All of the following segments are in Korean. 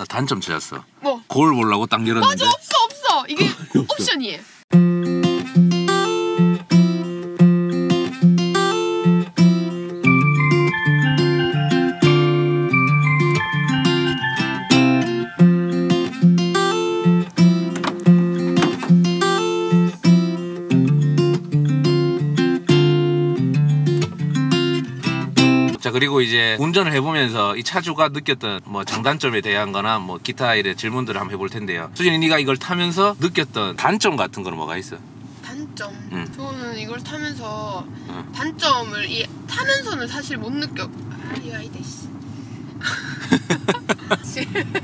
나 단점 찾았어. 뭐? 거울 보려고 딱 열었는데. 맞아 없어 없어 이게. 옵션이에요. 그리고 이제 운전을 해보면서 이 차주가 느꼈던 뭐 장단점에 대한 거나 뭐 기타 일의 질문들을 한번 해볼 텐데요. 수진이 네가 이걸 타면서 느꼈던 단점 같은 거는 뭐가 있어? 단점. 응. 저는 이걸 타면서 응. 단점을 이 타면서는 사실 못 느껴. 아이 아이데 씨.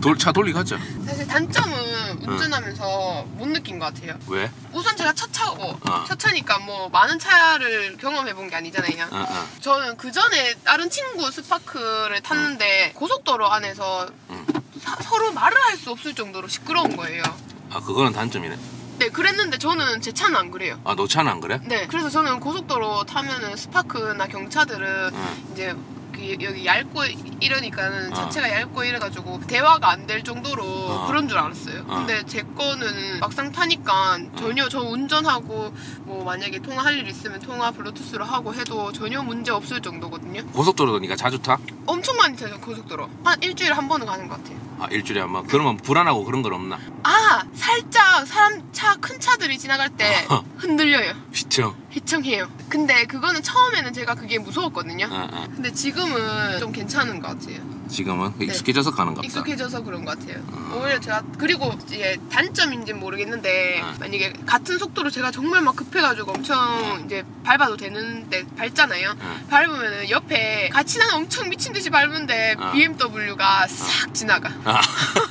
돌, 차 돌리고 하자. 사실 단점은 운전하면서 못 느낀 것 같아요. 왜? 우선 제가 첫 차고 어. 첫 차니까 뭐 많은 차를 경험해 본 게 아니잖아요. 어, 어. 저는 그 전에 다른 친구 스파크를 탔는데 고속도로 안에서 응. 사- 서로 말을 할 수 없을 정도로 시끄러운 거예요. 아 그거는 단점이네. 네, 그랬는데 저는 제 차는 안 그래요. 아너 차는 안 그래? 네, 그래서 저는 고속도로 타면은 스파크나 경차들은 응. 이제 그 여기 얇고 이러니까는 어. 자체가 얇고 이래가지고 대화가 안 될 정도로 어. 그런 줄 알았어요. 어. 근데 제 거는 막상 타니까 전혀 저 운전하고 뭐 만약에 통화할 일 있으면 통화 블루투스로 하고 해도 전혀 문제 없을 정도거든요. 고속도로도 니가 자주 타? 엄청 많이 타요 고속도로. 한 일주일에 한 번은 가는 것 같아요. 아 일주일에 한 번. 그러면 불안하고 그런 건 없나? 아 살짝 사람 차 큰 차들이 지나갈 때 어. 흔들려요. 시청. 희청해요. 근데 그거는 처음에는 제가 그게 무서웠거든요. 어, 어. 근데 지금은 좀 괜찮은 것 같아요. 지금은 익숙해져서 가는 것 같다. 네. 익숙해져서 그런 것 같아요. 오히려 제가 그리고 이제 단점인지는 모르겠는데 어. 만약에 같은 속도로 제가 정말 막 급해가지고 엄청 이제 밟아도 되는데 밟잖아요. 어. 밟으면은 옆에 같이 나는 엄청 미친 듯이 밟는데 어. BMW가 싹 지나가. 아.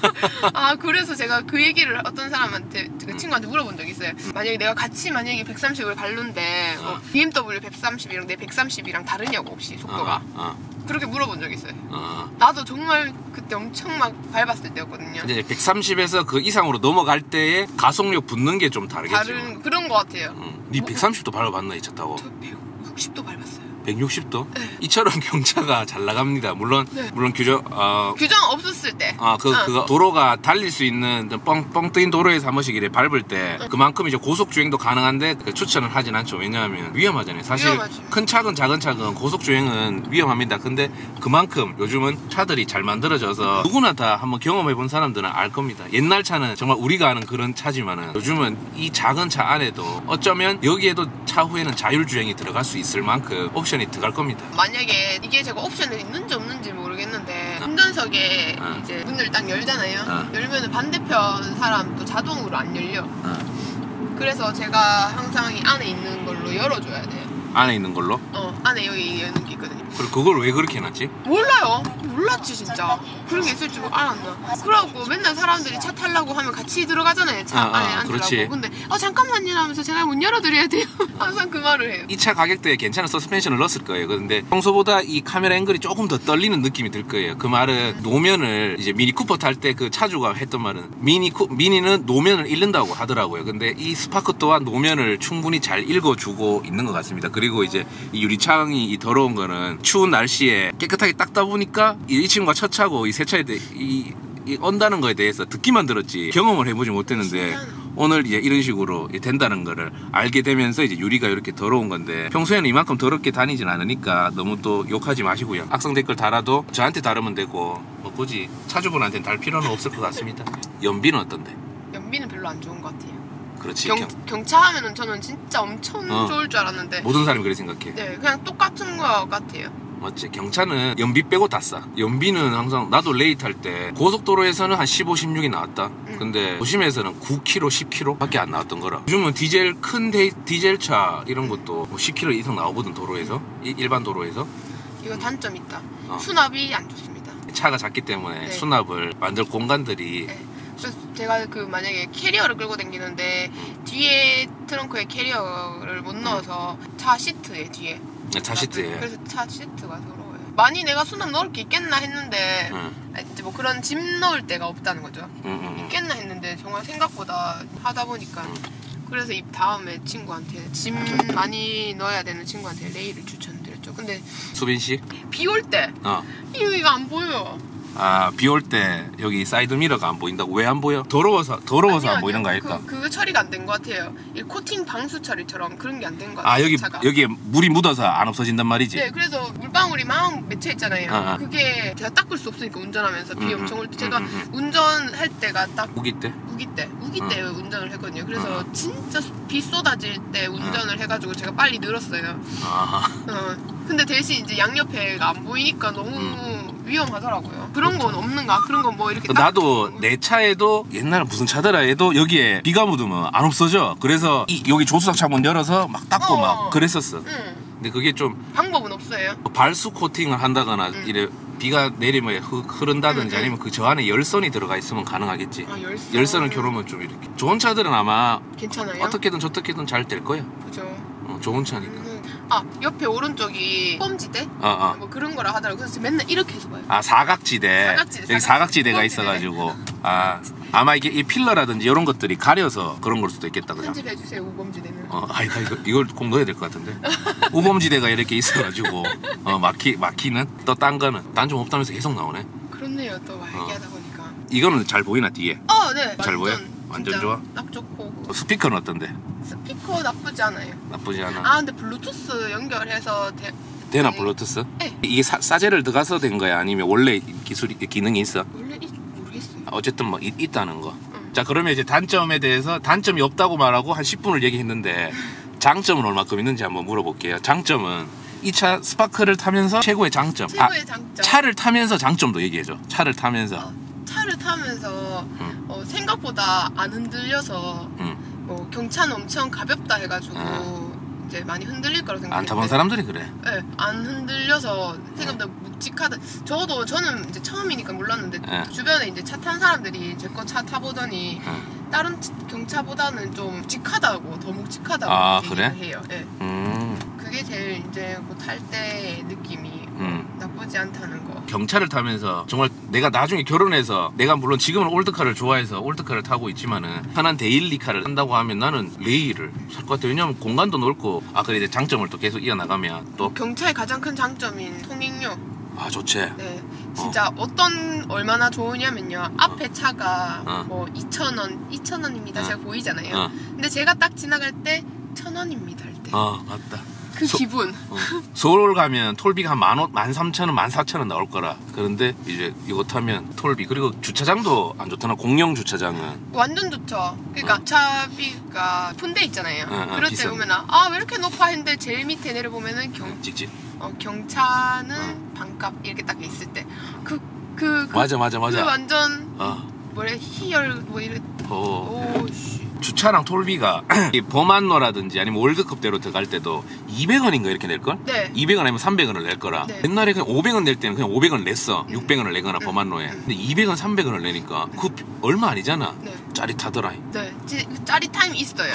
아 그래서 제가 그 얘기를 어떤 사람한테 그 친구한테 물어본 적이 있어요. 만약에 내가 같이 만약에 130을 밟는데 어, 어. BMW 130이랑 내 130이랑 다르냐고 혹시 속도가 어, 어, 그렇게 물어본 적 있어요. 어. 나도 정말 그때 엄청 막 밟았을 때였거든요. 이제 130에서 그 이상으로 넘어갈 때에 가속력 붙는 게 좀 다르겠지. 다른 그런 거 같아요. 응. 네 130도 밟아봤나 이 차 타고? 저 160도 밟았어요. 160도? 네. 이처럼 경차가 잘 나갑니다. 물론 네. 물론 규정 어, 규정 없었을 때. 아, 그, 어. 그거, 도로가 달릴 수 있는 좀 뻥, 뻥 뜨인 도로에서 한 번씩 이래 밟을 때, 그만큼 이제 고속 주행도 가능한데, 그 추천을 하진 않죠. 왜냐하면 위험하잖아요. 사실, 위험하지. 큰 차건 작은 차건 고속 주행은 위험합니다. 근데 그만큼 요즘은 차들이 잘 만들어져서 누구나 다 한번 경험해 본 사람들은 알 겁니다. 옛날 차는 정말 우리가 아는 그런 차지만은 요즘은 이 작은 차 안에도 어쩌면 여기에도 차후에는 자율 주행이 들어갈 수 있을 만큼 옵션 이 들어갈 겁니다. 만약에 이게 제가 옵션이 있는지 없는지 모르겠는데 운전석에 어. 이제 문을 딱 열잖아요. 어. 열면은 반대편 사람도 자동으로 안 열려. 어. 그래서 제가 항상 이 안에 있는 걸로 열어줘야 돼요. 안에 있는 걸로. 어 안에 여기 여는 게 있거든요. 그리고 그걸 왜 그렇게 해놨지? 몰라요. 몰랐지 진짜. 그런 게 있을 줄 알았나. 그래갖고 맨날 사람들이 차 타려고 하면 같이 들어가잖아요. 차 아, 아, 안에 앉으라고. 그렇지. 근데 어 잠깐만요 하면서 제가 문 열어드려야 돼요. 항상 그 말을 해요. 이 차 가격대에 괜찮은 서스펜션을 넣었을 거예요. 그런데 평소보다 이 카메라 앵글이 조금 더 떨리는 느낌이 들 거예요. 그 말은 노면을 이제 미니 쿠퍼 탈 때 그 차주가 했던 말은 미니 쿠 미니는 노면을 잃는다고 하더라고요. 근데 이 스파크 또한 노면을 충분히 잘 읽어주고 있는 것 같습니다. 그리고 이제 이 유리창이 이 더러운 거는 추운 날씨에 깨끗하게 닦다 보니까 이, 이 친구가 첫 차고 이새 차에 대해 이, 이 언다는 거에 대해서 듣기만 들었지 경험을 해보지 못했는데. 오늘 이제 이런 식으로 된다는 거를 알게 되면서 이제 유리가 이렇게 더러운 건데 평소에는 이만큼 더럽게 다니진 않으니까 너무 또 욕하지 마시고요. 악성 댓글 달아도 저한테 다르면 되고 뭐 굳이 차주분한테는 달 필요는 없을 것 같습니다. 연비는 어떤데? 연비는 별로 안 좋은 것 같아요. 그렇지. 경, 경- 경차 하면은 저는 진짜 엄청 어. 좋을 줄 알았는데 모든 사람이 그렇게 생각해. 네 그냥 똑같은 것 같아요. 맞지? 경차는 연비 빼고 다 싸. 연비는 항상 나도 레이 탈때 고속도로에서는 한 15, 16이 나왔다. 근데 도심에서는 9km, 10km 밖에 안 나왔던 거라. 요즘은 디젤 큰 데, 디젤 차 이런 것도 뭐 10km 이상 나오거든 도로에서 이- 일반 도로에서 이거 단점 있다. 어. 수납이 안 좋습니다. 차가 작기 때문에 네. 수납을 만들 공간들이 네. 그래서 제가 그 만약에 캐리어를 끌고 다니는데 뒤에 트렁크에 캐리어를 못 넣어서 차 시트에 뒤에 차 시트에 그래서 차 시트가 더러워요. 많이 내가 수납 넣을 게 있겠나 했는데 응, 아, 이제 뭐 그런 짐 넣을 데가 없다는 거죠. 응, 응, 응. 있겠나 했는데 정말 생각보다 하다 보니까 그래서 이 다음에 친구한테 짐 많이 넣어야 되는 친구한테 레일을 추천드렸죠. 근데 수빈 씨? 비 올 때 어. 여기가 안 보여. 아, 비 올 때 여기 사이드 미러가 안 보인다고? 왜 안 보여? 더러워서, 더러워서 아니요, 안 보이는 거. 아닐까? 그, 그거 처리가 안 된 것 같아요. 이 코팅 방수 처리처럼 그런 게 안 된 것 같아요. 아, 여기, 차가. 여기에 물이 묻어서 안 없어진단 말이지? 네, 그래서 물방울이 막 맺혀 있잖아요. 아, 아. 그게 제가 닦을 수 없으니까 운전하면서 비 음, 엄청 올때 음, 제가 음, 음. 운전할 때가 딱 우기 때? 우기 때, 우기 때 운전을 했거든요. 그래서 음. 진짜 비 쏟아질 때 운전을 해가지고 제가 빨리 늘었어요. 아, 어. 근데 대신 이제 양옆에가 안 보이니까 너무 음. 위험하더라고요. 그런 건 없는가? 그런 건 뭐 이렇게. 나도 내 차에도 옛날에 무슨 차더라 해도 여기에 비가 묻으면 안 없어져. 그래서 이- 여기 조수석 창문 열어서 막 닦고 어. 막 그랬었어. 응. 근데 그게 좀 방법은 없어요. 발수 코팅을 한다거나 음. 이래 비가 내리면 흐, 흐른다든지 음, 음. 아니면 그 저 안에 열선이 들어가 있으면 가능하겠지. 아 열선. 열선을 겨루면 좀 이렇게 좋은 차들은 아마 괜찮아요? 어떻게든 저떻게든 잘 될 거야. 그죠. 어, 좋은 차니까. 음. 아 옆에 오른쪽이 펌지대? 어, 어. 뭐 그런 거라 하더라고요. 그래서 맨날 이렇게 해서 봐요. 아 사각지대. 사각지대, 여기 사각지대. 사각지대. 있어가지고 아 아마 이게 이 필러라든지 이런 것들이 가려서 그런 걸 수도 있겠다 그냥. 편집해 주세요 우범지대는. 어, 아니 다 이거 이걸 꼭 넣어야 될 것 같은데 우범지대가 이렇게 있어가지고 어, 막히 막히는 또 딴 거는 단점 없다면서 계속 나오네. 그렇네요. 또 얘기하다 보니까. 이거는 잘 보이나 뒤에 어, 네. 잘 보여? 완전, 좋아? 딱 좋고 어, 스피커는 어떤데? 스피커 나쁘지 않아요. 나쁘지 않아. 아 근데 블루투스 연결해서 대... 되나 네. 블루투스? 네. 이게 사, 사제를 들어가서 된 거야 아니면 원래 기술이 기능이 있어? 원래 이, 모르겠어요. 어쨌든 뭐 있, 있다는 거. 응. 자 그러면 이제 단점에 대해서 단점이 없다고 말하고 한 10분을 얘기했는데 장점은 얼마큼 있는지 한번 물어볼게요. 장점은 이 차 스파크를 타면서 최고의 장점. 최고의 아, 장점. 차를 타면서 장점도 얘기해줘. 차를 타면서. 어, 차를 타면서 응. 어, 생각보다 안 흔들려서 응. 뭐 경차는 엄청 가볍다 해가지고 응. 이제 많이 흔들릴 거라고 안 타본 생각했는데 사람들이 그래. 네, 안 흔들려서 생각보다 묵직하다. 저도 저는 이제 처음이니까 몰랐는데 네. 주변에 이제 차 탄 사람들이 제 거 차 타보더니 응. 다른 차- 경차보다는 좀 묵직하다고 더 묵직하다고 아, 그래? 해요. 네. 음, 그게 제일 이제 뭐 탈 때 느낌이 음. 나쁘지 않다는 거. 경차를 타면서 정말 내가 나중에 결혼해서 내가 물론 지금은 올드카를 좋아해서 올드카를 타고 있지만은 편한 데일리카를 탄다고 하면 나는 레이를 살 것 같아. 왜냐면 공간도 넓고 아 그래 이제 장점을 또 계속 이어나가면 또 경차의 가장 큰 장점인 통행료. 아 좋지. 네. 진짜 어. 떤 얼마나 좋으냐면요. 앞에 차가 어. 뭐 2,000원, 2,000원입니다. 어. 제가 보이잖아요. 어, 근데 제가 딱 지나갈 때 1,000원입니다 할 때. 어 맞다. 그 소- 기분. 어. 서울 가면 톨비가 한만 원, 만 삼천 원, 만 사천 원 나올 거라. 그런데 이제 이거 타면 톨비 그리고 주차장도 안 좋잖아. 공영 주차장은. 완전 좋죠. 그러니까 어. 차비가 푼데 있잖아요. 어, 어, 그럴 때 보면 아 왜 이렇게 높아 했는데 제일 밑에 내려보면은 경, 찍찍. 어, 경차는 반값 이렇게 딱 있을 때 그 그 그, 맞아 맞아 그 맞아. 완전 어. 뭐래 희열 뭐 이래 어. 오씨 주차랑 톨비가 이 범안로라든지 아니면 월드컵대로 들어갈 때도 200원인가 이렇게 낼걸? 네 200원 아니면 300원을 낼 거라. 네. 옛날에 그냥 500원 낼 때는 그냥 500원 냈어. 음. 600원을 내거나 음. 범안로에. 음. 근데 200원, 300원을 내니까 그 얼마 아니잖아. 네. 짜릿하더라. 네, 지- 그 짜릿함이 있어요.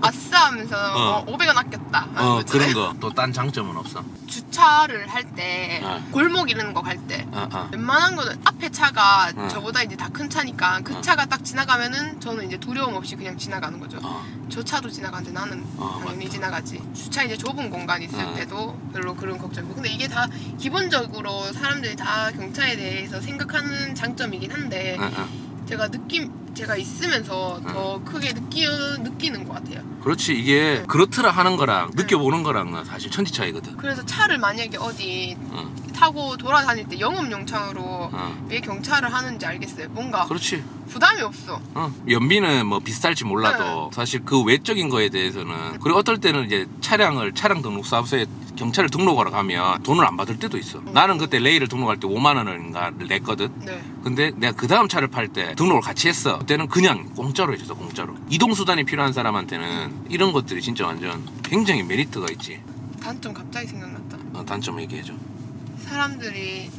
아싸 하면서 어. 어. 500원 아꼈다. 어. 그런 거. 또 딴 장점은 없어. 주차를 할때 어. 골목 이런 거 갈때 어, 어. 웬만한 거는 앞에 차가 어. 저보다 이제 다 큰 차니까 그 어. 차가 딱 지나가면은 저는 이제 두려움 없이 그냥 지나가는 거죠. 어. 저 차도 지나가는데 나는 어, 당연히 맞다. 지나가지. 주차 이제 좁은 공간 있을 어. 때도 별로 그런 걱정이고. 근데 이게 다 기본적으로 사람들이 다 경차에 대해서 생각하는 장점이긴 한데. 제가 느낌 제가 있으면서 어. 더 크게 느끼 느끼는 것 같아요. 그렇지. 이게 네. 그렇더라 하는 거랑 느껴보는 거랑은 사실 천지 차이거든. 그래서 차를 만약에 어디 어, 타고 돌아다닐 때 영업용 차로 어. 왜 경차를 하는지 알겠어요. 뭔가 그렇지. 부담이 없어. 어, 연비는 뭐 비슷할지 몰라도 사실 그 외적인 거에 대해서는 그리고 어떨 때는 이제 차량을 차량 등록 사업소에 경찰을 등록하러 가면 돈을 안 받을 때도 있어. 나는 그때 레이를 등록할 때 5만 원인가를 냈거든. 네. 근데 내가 그 다음 차를 팔 때 등록을 같이 했어. 그때는 그냥 공짜로 해줬어, 공짜로. 이동 수단이 필요한 사람한테는 이런 것들이 진짜 완전 굉장히 메리트가 있지. 단점 갑자기 생각났다. 어, 단점 얘기해줘. 사람들이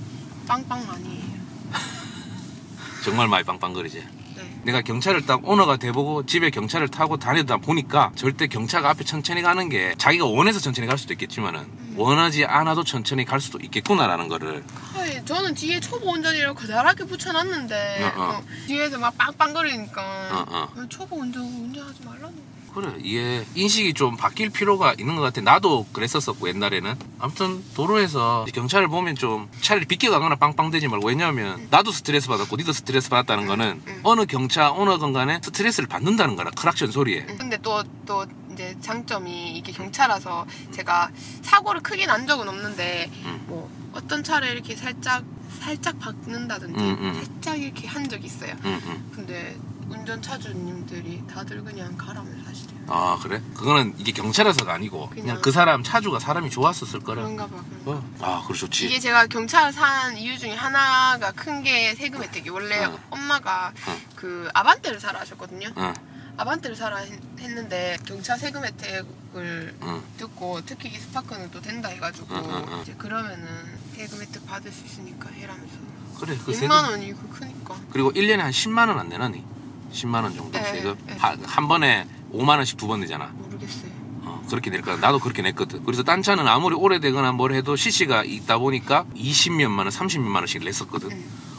빵빵 많이 해요. 정말 많이 빵빵거리지. 네. 내가 경찰을 딱 오너가 돼보고 집에 경찰을 타고 다니다 보니까 절대 경차가 앞에 천천히 가는 게 자기가 원해서 천천히 갈 수도 있겠지만은 음. 원하지 않아도 천천히 갈 수도 있겠구나라는 거를. 아이, 저는 뒤에 초보 운전이라고 그다랗게 붙여놨는데 어, 어. 어, 뒤에서 막 빵빵거리니까. 어, 어. 그냥 초보 운전 운전하지 말라는 그래 이게 인식이 좀 바뀔 필요가 있는 것 같아. 나도 그랬었었고 옛날에는. 아무튼 도로에서 경찰을 보면 좀 차라리 비껴가거나 빵빵대지 말고 왜냐하면 나도 스트레스 받았고 니도 스트레스 받았다는 거는 응. 어느 경찰 어느 건간에 스트레스를 받는다는 거라 크락션 소리에. 근데 또또 이제 장점이 이게 경차라서 제가 사고를 크게 난 적은 없는데 음. 뭐 어떤 차를 이렇게 살짝 살짝 박는다든지 음, 음. 살짝 이렇게 한 적이 있어요. 응, 응. 근데 운전 차주님들이 다들 그냥 가라면 사시대요. 아 그래? 그거는 이게 경찰에서가 아니고 그냥, 그냥. 그 사람 차주가 사람이 좋았었을 거라 그런가 봐. 그런가 봐. 어. 아 그래 좋지 이게 제가 경찰 산 이유 중에 하나가 큰 게 세금 혜택이 원래 응. 엄마가 응. 그 아반떼를 사라 하셨거든요. 응, 아반떼를 사라 했- 했는데 경찰 세금 혜택을 응. 듣고 특히 이 스파크는 또 된다 해가지고 응, 응, 응. 이제 그러면은 세금 혜택 받을 수 있으니까 해라면서 그래 그 100만 세금 원이 그 크니까 그리고 1년에 한 10만 원안 내나니? 10만 원 정도 네, 세금 네. 하- 한 번에 5만 원씩 두 번 내잖아 모르겠어요. 어, 그렇게 낼 거야. 나도 그렇게 냈거든. 그래서 딴 차는 아무리 오래되거나 뭘 해도 CC가 있다 보니까 20몇만 원, 30몇만 원씩 냈었거든.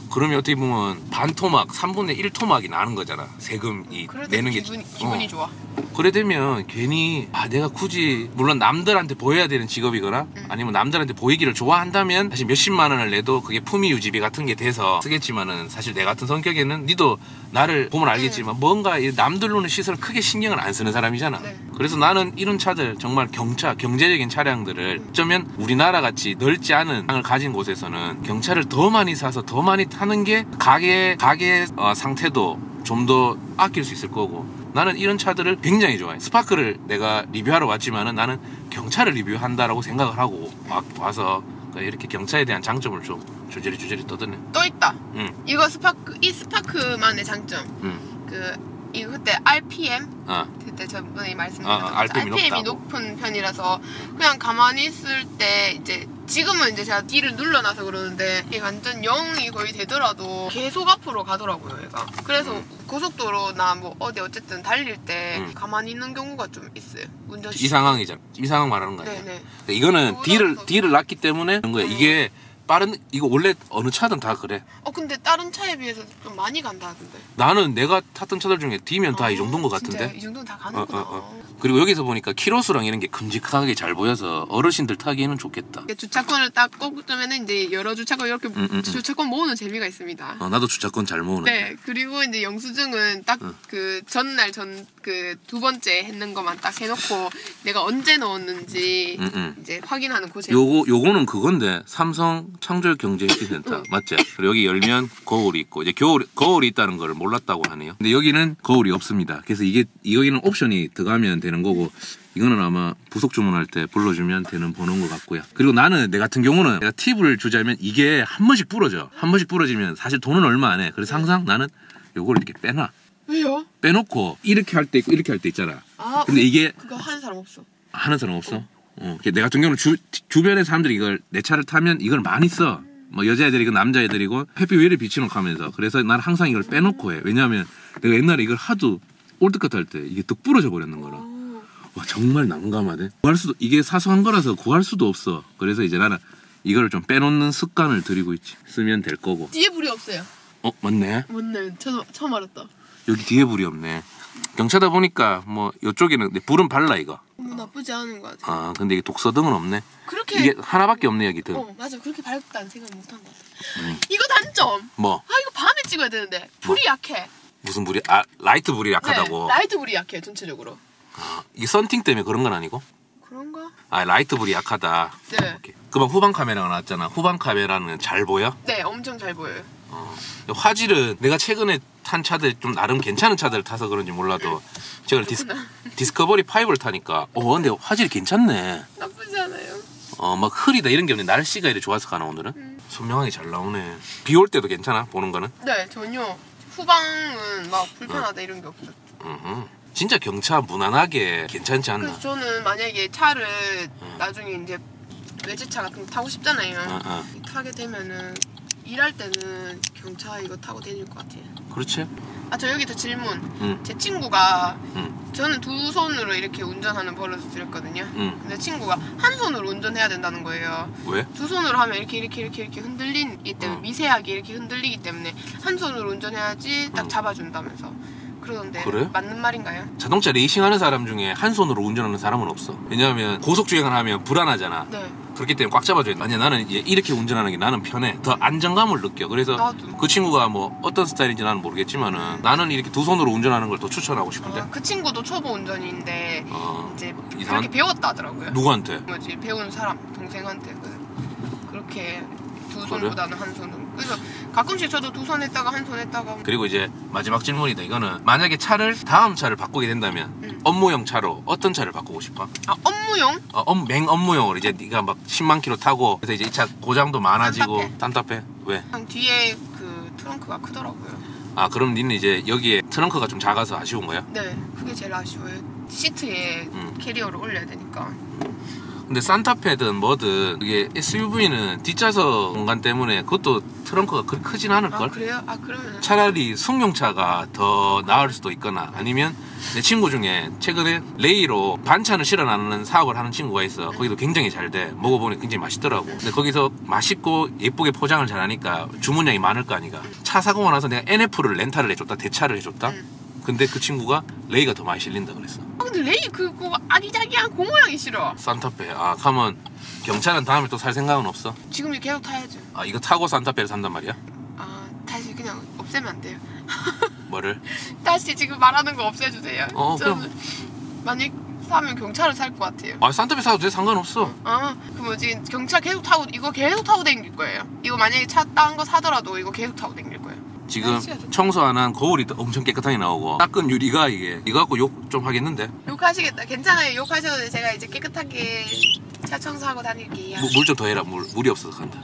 응. 그러면 어떻게 보면 반 토막, 3분의 1 토막이 나는 거잖아. 세금이 그래도 내는 게. 기분이, 기분이 어. 좋아. 그래 되면 괜히 아 내가 굳이 물론 남들한테 보여야 되는 직업이거나 응. 아니면 남들한테 보이기를 좋아한다면 사실 몇십만 원을 내도 그게 품위 유지비 같은 게 돼서 쓰겠지만은 사실 내 같은 성격에는 니도 나를 보면 알겠지만 뭔가 이 남들 눈의 시선을 크게 신경을 안 쓰는 사람이잖아. 네. 그래서 나는 이런 차들 정말 경차 경제적인 차량들을 어쩌면 우리나라 같이 넓지 않은 땅을 가진 곳에서는 경차를 더 많이 사서 더 많이 타는 게 가게 가게 어, 상태도 좀 더 아낄 수 있을 거고. 나는 이런 차들을 굉장히 좋아해. 스파크를 내가 리뷰하러 왔지만은 나는 경차를 리뷰한다라고 생각을 하고 와, 와서 그러니까 이렇게 경차에 대한 장점을 좀 주저리 주저리 떠드네 또 있다. 응, 이거 스파크 이 스파크만의 장점. 응, 그 이거 그때 RPM 어, 그때 저번에 말씀드렸던 아, 아, RPM 이 RPM이. 높은 편이라서 그냥 가만히 있을 때 이제 지금은 이제 제가 D를 눌러놔서 그러는데 이게 완전 0이 거의 되더라도 계속 앞으로 가더라고요 얘가. 그래서 고속도로나 뭐 어디 어쨌든 달릴 때 음. 가만히 있는 경우가 좀 있어요. 운전 이 상황이잖아. 이 상황 말하는 거 아니야? 네네. 그러니까 이거는 D를 더- D를 놨기 때문에 그런 거야. 음. 이게 빠른 이거 원래 어느 차든 다 그래. 어 근데 다른 차에 비해서 좀 많이 간다 하던데 나는 내가 탔던 차들 중에 D면 다 이 정도인 것? 같은데. 이 정도는 다 어, 가는구나 어, 그리고 여기서 보니까 키로수랑 이런 게 큼직하게 잘 보여서 어르신들 타기에는 좋겠다. 주차권을 딱 꽂으면 이제 여러 주차권 이렇게 음, 음, 음. 주차권 모으는 재미가 있습니다. 어, 나도 주차권 잘 모으는데. 네, 그리고 이제 영수증은 딱 응. 그 전날 전 그 두 번째 했는 것만 딱 해놓고 내가 언제 넣었는지 응, 응. 이제 확인하는 그 재미. 요거 요거는 그건데 삼성 창조 경제혁신센터 맞지? 그리고 여기 열면 거울이 있고 이제 겨울 거울이 있다는 걸 몰랐다고 하네요. 근데 여기는 거울이 없습니다. 그래서 이게 여기는 옵션이 들어가면 되는 거고 이거는 아마 부속 주문할 때 불러주면 되는 번호인 것 같고요. 그리고 나는 내 같은 경우는 내가 팁을 주자면 이게 한 번씩 부러져. 한 번씩 부러지면 사실 돈은 얼마 안 해. 그래서 항상 나는 요걸 이렇게 빼놔. 왜요? 빼놓고 이렇게 할 때 있고 이렇게 할 때 있잖아. 아, 근데 이게 그거 하는 사람 없어. 하는 사람 없어? 어. 내 같은 경우는 주, 주변의 사람들이 이걸 내 차를 타면 이걸 많이 써. 뭐 여자애들이고 남자애들이고 햇빛 위를 비치놓고 하면서 그래서 난 항상 이걸 빼놓고 해. 왜냐하면 내가 옛날에 이걸 하도 올드컷 할 때 이게 뚝 부러져 버렸는 거라. 오. 와 정말 난감하대. 구할 수도 이게 사소한 거라서 구할 수도 없어. 그래서 이제 나는 이거를 좀 빼놓는 습관을 들이고 있지. 쓰면 될 거고. 뒤에 불이 없어요. 어 맞네. 맞네. 처음 처음 알았다. 여기 뒤에 불이 없네. 경차다 보니까 뭐 이쪽에는 불은 발라 이거. 나쁘지 않은 것 같아. 아 근데 이게 독서등은 없네. 그렇게 이게 하나밖에 없네 여기 등. 어 맞아 그렇게 밝다는 생각 못한 것 같아. 음. 이거 단점. 뭐 아 이거 밤에 찍어야 되는데 불이 약해. 무슨 불이 아 라이트 불이 약하다고. 네, 라이트 불이 약해 전체적으로. 이게 썬팅 때문에 그런 건 아니고? 그런가? 아 라이트 불이 약하다. 네. 오케이. 그만 후방 카메라가 나왔잖아. 후방 카메라는 잘 보여? 네, 엄청 잘 보여요. 어. 화질은 내가 최근에 탄 차들 좀 나름 괜찮은 차들 타서 그런지 몰라도 제가 디스. 디스커버리 5를 타니까 어 근데 화질이 괜찮네. 나쁘지 않아요. 어막 흐리다 이런 게 없네. 날씨가 이렇게 좋아서 가나 오늘은? 음. 선명하게 잘 나오네. 비 올 때도 괜찮아 보는 거는? 네, 전혀 후방은 막 불편하다 이런 게 없어요. 음흠. 진짜 경차 무난하게 괜찮지 않나? 그래서 저는 만약에 차를 나중에 이제 외제차 같은 거 타고 싶잖아요. 어, 어. 타게 되면은 일할 때는 경차 이거 타고 다닐 것 같아요. 그렇지? 아 저 여기서 질문. 응, 제 친구가 응, 저는 두 손으로 이렇게 운전하는 버릇을 들였거든요. 응. 근데 친구가 한 손으로 운전해야 된다는 거예요. 왜? 두 손으로 하면 이렇게 이렇게 이렇게 이렇게 흔들리기 때문에 어. 미세하게 이렇게 흔들리기 때문에 한 손으로 운전해야지 딱 어. 잡아준다면서 그러던데 그래? 맞는 말인가요? 자동차 레이싱하는 사람 중에 한 손으로 운전하는 사람은 없어. 왜냐하면 고속 주행을 하면 불안하잖아. 네. 그렇기 때문에 꽉 잡아줘야 돼. 아니 나는 이제 이렇게 운전하는 게 나는 편해. 더 안정감을 느껴. 그래서 나도. 그 친구가 뭐 어떤 스타일인지 나는 모르겠지만은 나는 이렇게 두 손으로 운전하는 걸 더 추천하고 싶은데. 어, 그 친구도 초보 운전인데 어, 이제 이상한- 그렇게 배웠다 하더라고요. 누구한테? 뭐지 배운 사람 동생한테 그- 그렇게 두? 손보다는 한 손으로. 그래서 가끔씩 저도 두 손 했다가 한 손 했다가 그리고 이제 마지막 질문이다. 이거는 만약에 차를 다음 차를 바꾸게 된다면 음. 업무용 차로 어떤 차를 바꾸고 싶어? 아 업무용 어, 업- 맹 업무용으로 이제 네가 막 10만 킬로 타고 그래서 이제 이 차 고장도 많아지고 딴답해. 왜? 뒤에 그 트렁크가 크더라고요. 아 그럼 니는 이제 여기에 트렁크가 좀 작아서 아쉬운 거야? 네, 그게 제일 아쉬워요. 시트에 음. 캐리어를 올려야 되니까. 근데 산타페든 뭐든 이게 SUV는 뒷좌석 공간 때문에 그것도 트렁크가 그리 크진 않을걸? 아 그래요? 아 그러면 차라리 승용차가 더 나을 수도 있거나 아니면 내 친구 중에 최근에 레이로 반찬을 실어 나누는 사업을 하는 친구가 있어. 거기도 굉장히 잘 돼. 먹어보니 굉장히 맛있더라고. 근데 거기서 맛있고 예쁘게 포장을 잘하니까 주문량이 많을 거 아니가. 차 사고 나서 내가 NF를 렌탈을 해줬다. 대차를 해줬다. 음. 근데 그 친구가 레이가 더 많이 실린다 그랬어. 아 근데 레이 그거 아기자기한 그 모양이 싫어. 산타페. 아, 가면 경차는 다음에 또 살 생각은 없어? 지금 계속 타야죠. 아, 이거 타고 산타페를 산단 말이야? 아 다시 그냥 없애면 안 돼요. 뭐를? 다시 지금 말하는 거 없애주세요. 어, 저는 만약 사면 경차를 살것 같아요. 아, 산타페 사도 돼. 상관없어. 아, 그 뭐지 경차 계속 타고 이거 계속 타고 다닐 거예요. 이거 만약에 차딴거 사더라도 이거 계속 타고 다닐 거예요. 지금. 청소 안 한 거울이 또 엄청 깨끗하게 나오고 닦은 유리가 이게 이거 갖고 욕 좀 하겠는데 욕하시겠다. 괜찮아요. 욕하셔도 돼. 제가 이제 깨끗하게 차 청소하고 다닐게요. 물 좀 더 해라 물 물이 없어서 간다